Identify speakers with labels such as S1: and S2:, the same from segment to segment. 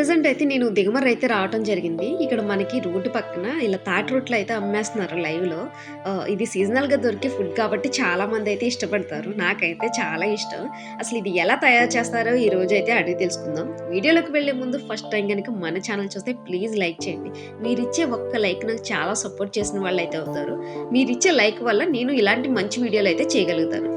S1: Present అయితే నేను దిగమర్రి అయితే రావటం జరిగింది. ఇక్కడ మనకి రోడ్డు పక్కన ఇలా తాటి రొట్టెలు అయితే అమ్మేస్తున్నారు లైవ్‌లో. ఇది సీజనల్‌గా దొరికే ఫుడ్ కాబట్టి చాలామందైతే ఇష్టపడతారు. నాకైతే చాలా ఇష్టం. అసలు ఇది ఎలా తయారు చేస్తారో ఈ రోజు అయితే అడిగి తెలుసుకుందాం. వీడియోలోకి వెళ్ళే ముందు ఫస్ట్ టైం కనుక మన ఛానల్ చూస్తే ప్లీజ్ లైక్ చేయండి. మీరిచ్చే ఒక్క లైక్ నాకు చాలా సపోర్ట్ చేసిన వాళ్ళు అయితే అవుతారు. మీరు ఇచ్చే లైక్ వల్ల నేను ఇలాంటి మంచి వీడియోలు
S2: అయితే చేయగలుగుతాను.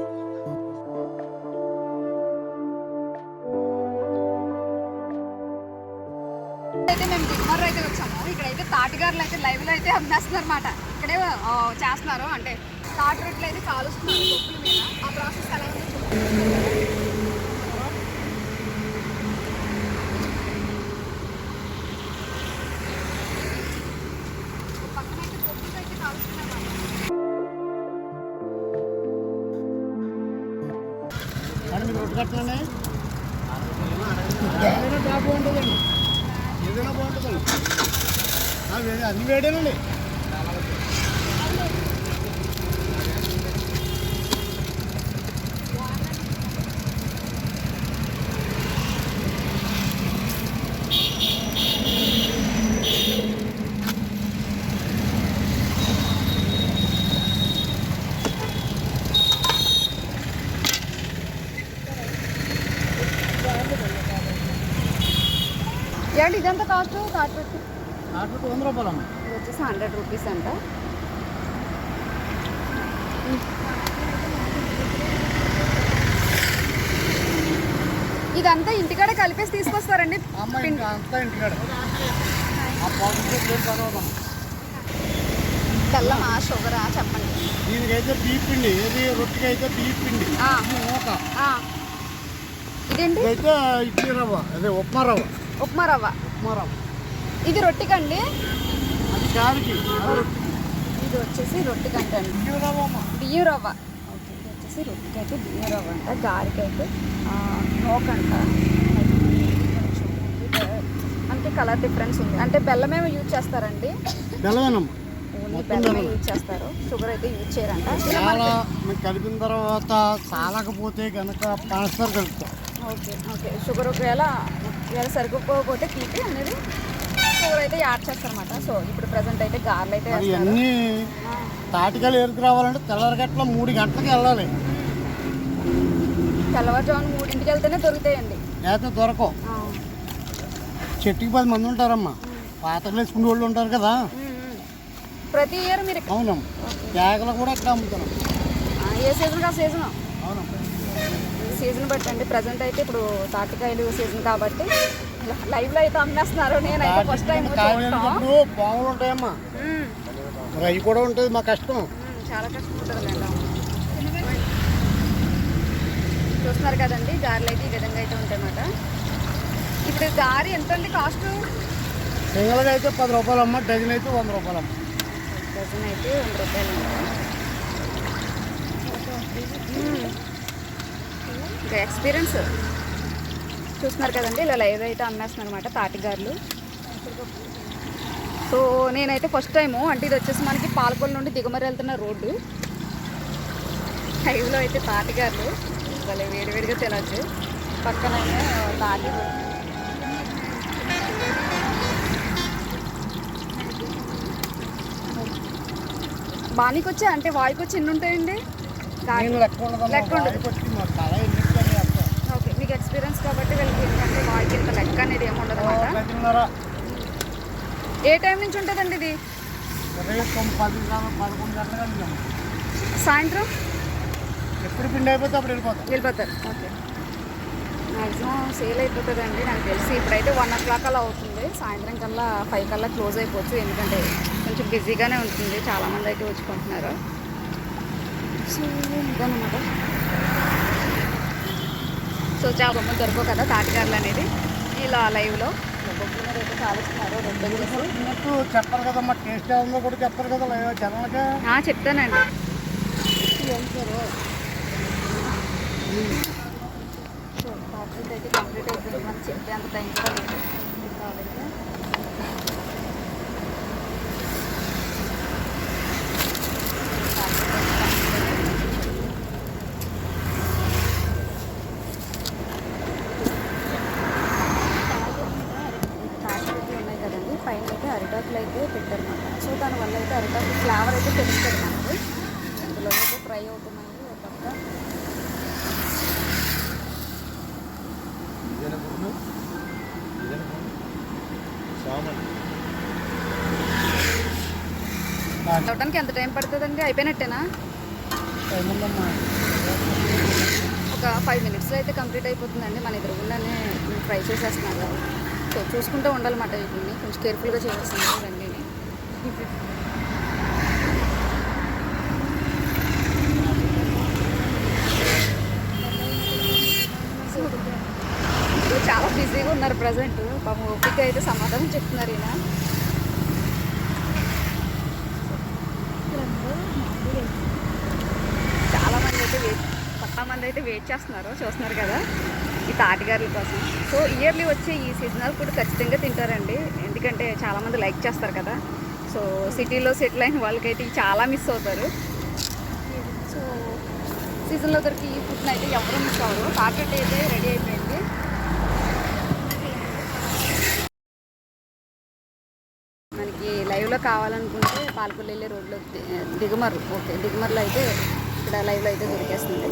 S2: తాటిగారులు అయితే లైవ్లో అయితే అమ్మేస్తున్నారు అనమాట ఇక్కడే ఆ, చేస్తున్నారు. అంటే తాటి రొట్టెలు అయితే కాలుస్తున్నారు బొక్కుల మీద. ఆ ప్రాసెస్ ఎలా ఉందో చూడండి పక్కన అయితే కాలుస్తున్నారు
S3: రొట్టె కట్టనండి అన్ని వేడేనండి
S2: ఏమండి ఇదంతా కాస్ట్ తాటి రొట్టె ఇది వచ్చేసి హండ్రెడ్ రూపీస్ అంట. ఇదంతా ఇంటికాడ కలిపేసి తీసుకొస్తారండి. బెల్లమా షుగరా చెప్పండి.
S3: దీనికైతే బీప్ పిండి ఏది రొట్టెకి అయితే.
S2: ఇదేంటి?
S3: ఇదైతే ఇడ్లీ రవ్వ అదే ఉప్మా రవ్వ.
S2: ఉప్మా రవ్వ.
S3: ఉప్మా రవ్వ.
S2: ఇది రొట్టెకండి ఇది వచ్చేసి రొట్టెకంట అండి. బియ్యం రవ్వ. ఓకే ఇది వచ్చేసి రొట్టెకి అయితే బియ్యం రవ్వ అంట. గారికి అయితే నోకంట అంటే. కలర్ డిఫరెన్స్ ఉంది. అంటే బెల్లమేమో యూజ్ చేస్తారండి.
S3: బెల్లమేనమ్మ.
S2: బెల్లమే
S3: బెల్లం.
S2: యూజ్ చేస్తారు. షుగర్ అయితే యూజ్ చేయరంట.
S3: చాలా మీకు కలిపిన తర్వాత చాలకపోతే కనుక పంచదార కలుపుతాం.
S2: Okay okay. షుగర్ ఒకవేళ ఒకవేళ సరిపోకపోతే తీపి అనేది షుగర్ అయితే యాడ్ చేస్తారన్నమాట. సో ఇప్పుడు ప్రజెంట్ అయితే గార్లు అయితే
S3: మరి
S2: వేస్తారు. ఆ,
S3: తాటికాయలు ఎరుకు రావాలంటే తెల్లరగట్ల మూడు గంటలకు వెళ్ళాలి.
S2: తెల్లవారుజామున మూడింటికి వెళ్తేనే దొరుకుతాయండి.
S3: లేకపోతే దొరకవు.
S2: ఆ,
S3: చెట్టుకి పది మంది ఉంటారమ్మా. పాతలు వేసుకునే వాళ్ళు ఉంటారు కదా.
S2: ఉమ్, ఉమ్. ప్రతి ఇయర్ మీరు ఇక్కడ-
S3: అవునమ్మా తేగలు కూడా ఇక్కడ అమ్ముతున్నాం.
S2: ఆ, ఏ సీజన్ ఆ సీజన్
S3: అవునమ్మా
S2: సీజన్ బట్టి అండి. ప్రజెంట్ అయితే ఇప్పుడు తాటికాయలు సీజన్ కాబట్టి లైవ్లో అయితే అమ్మేస్తున్నారు. నేనైతే ఫస్ట్ టైం
S3: పాములు ఉంటాయమ్మా. మరి అవి కూడా ఉంటుంది మా కష్టం.
S2: చాలా కష్టపడుతుంది చూస్తున్నారు కదండి గారెలు అయితే ఈ విధంగా అయితే ఉంటాయన్నమాట. ఇప్పుడు గారి ఎంత ఉంది కాస్ట్?
S3: సింగల్గా అయితే పది రూపాయలు అమ్మ డజన్ అయితే వంద రూపాయలు అమ్మ
S2: డజన్ అయితే వంద రూపాయలు ఇంకా ఎక్స్పీరియన్స్ చూస్తున్నారు కదండి ఇలా లైవ్ అయితే అమ్మేస్తున్నారు అనమాట తాటిగారులు సో నేనైతే ఫస్ట్ టైము అంటే ఇది వచ్చేసి మనకి పాలకొల్లు నుండి దిగుమరి వెళ్తున్న రోడ్డు. లైవ్లో అయితే తాటిగారులు భలే వేడివేడిగా తినచ్చు. పక్కన తాటి. బానీకి వచ్చా అంటే వాయికి వచ్చి ఎన్ని ఉంటాయండి
S3: లెక్క
S2: ఉండదు.
S3: వాయికి వచ్చి మా తల ఎన్నికలు వేస్తాం.
S2: ఓకే మీకు ఎక్స్పీరియన్స్ కాబట్టి వీళ్ళకి ఏంటంటే వాయికి ఇంత లెక్క అనేది ఏమి ఉండదు ఏ టైం నుంచి ఉంటుందండి ఇది? సాయంత్రం?
S3: ఎప్పుడు పిండి అయిపోతే అప్పుడు వెళ్ళిపోతాం.
S2: వెళ్ళిపోతారు. ఓకే. మ్యాక్సిమం సేల్ అయిపోతుందండి. నాకు తెలిసి ఇప్పుడైతే వన్ ఓ క్లాక్ అలా అవుతుంది. సాయంత్రం కల్లా ఫైవ్ కల్లా క్లోజ్ అయిపోవచ్చు. ఎందుకంటే కొంచెం బిజీగానే ఉంటుంది. చాలామంది అయితే వచ్చుకుంటున్నారు సో ఇదన్నమాట. సో చాలా బొమ్మలు దొరకవు కదా తాటికారులు అనేది ఇలా లైవ్లో బొమ్మల మీద అయితే
S3: కదమ్మా టేస్ట్ ఎలా ఉందో కూడా చెప్పరు కదా లే-
S2: చెప్తానండి. అయితే కంప్లీట్ అయిపోయింది మనం చెప్పే టైం కూడా లేదు పక్క ఫ్లేవర్ అయితే తెలుస్తుంది మనకి అయితే ఫ్రై అవుతున్నాయి ఒక పక్క అవడానికి ఎంత టైం పడుతుందండి? అయిపోయినట్టేనా? ఒక ఫైవ్ మినిట్స్లో అయితే కంప్లీట్ అయిపోతుందండి. మన ఎదురుగుండానే ఫ్రై చేసేస్తున్నాను చూసుకుంటూ ఉండాలన్నమాట వీటిని కొంచెం కేర్ఫుల్గా చేసేస్తున్నారు అండి ప్రజెంట్. పాపం ఓపిక అయితే సమాధానం చెప్తున్నారు ఈయన. చాలామంది అయితే వెయిట్ చాలా మంది అయితే వెయిట్ చేస్తున్నారు చూస్తున్నారు కదా ఈ తాటిగారుల కోసం. సో ఇయర్లీ వచ్చే ఈ సీజనల్ ఫుడ్ ఖచ్చితంగా తింటారండి. ఎందుకంటే చాలామంది లైక్ చేస్తారు కదా. సో సిటీలో సెటిల్ అయిన వాళ్ళకైతే చాలా మిస్ అవుతారు. సో సీజన్లో దొరికి ఈ ఫుడ్ని అయితే ఎవరు మిస్ అవ్వరు. తాకెట్ అయితే రెడీ అయిపోయింది మనకి లైవ్లో కావాలనుకుంటే పాలకొల్లు వెళ్ళే రోడ్లో దిగుమరు ఓకే దిగుమరులో అయితే ఇక్కడ లైవ్లో అయితే దొరికేస్తుంది.